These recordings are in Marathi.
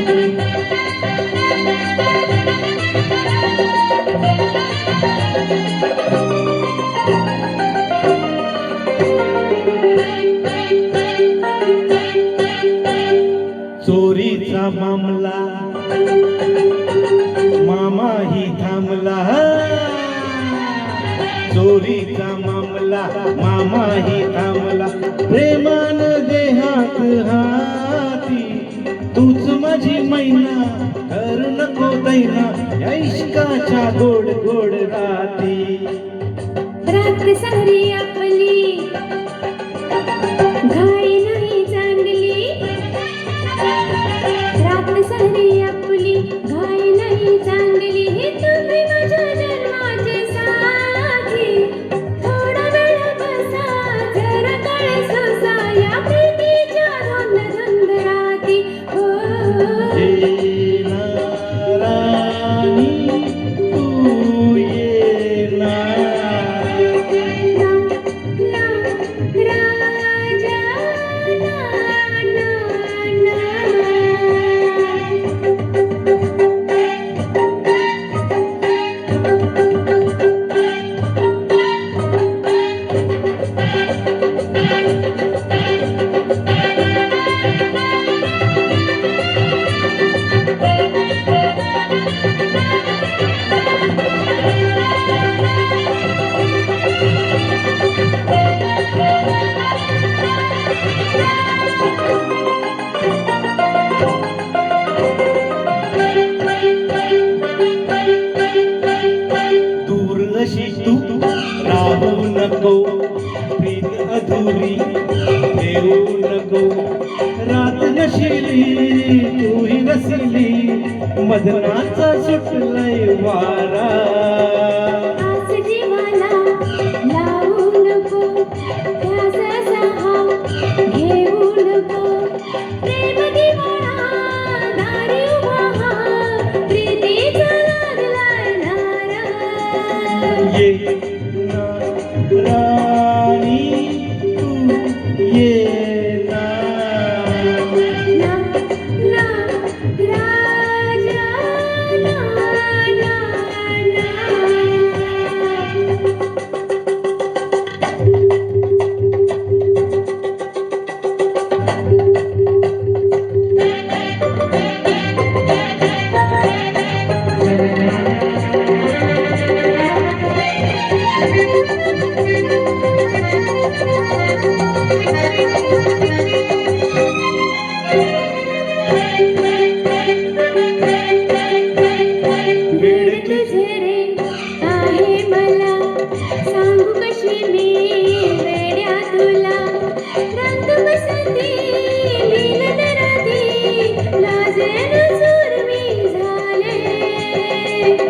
चोरीचा मामला मामा ही थांबला. चोरीचा मामला मामा ही थांबला. प्रेमान देहात हा मैना कर नको दैना या गोड गोड राती. रात्री सारी आपली राणी नशिली तू ही रसिली मदनाचा सुटलय वारा. आस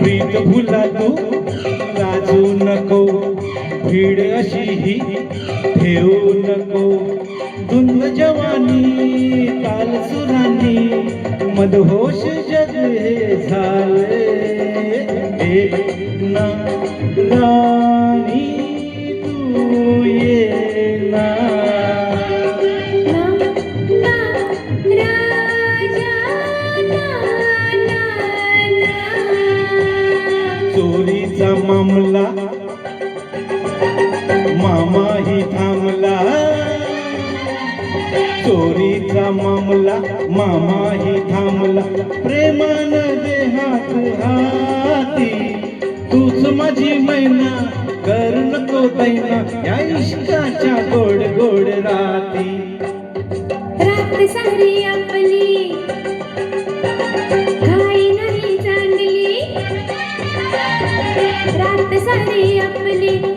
प्रीत भुला तू लाजू नको. भीड अशी ही ठेवू नको. धुंद जवानी ताल सुरानी मदहोश जग हे झाले. ए ना राणी तू ये ना. ना ना राजा ना ना ना. चोरीचा मामला थांबला मामाही थांबला. प्रेमान देहात हाती तूच माझी मैना कर नको दैना. या इष्टाच्या गोड गोड राती. रात सारी आपली. काही नाही चांगली. रात सारी आपली.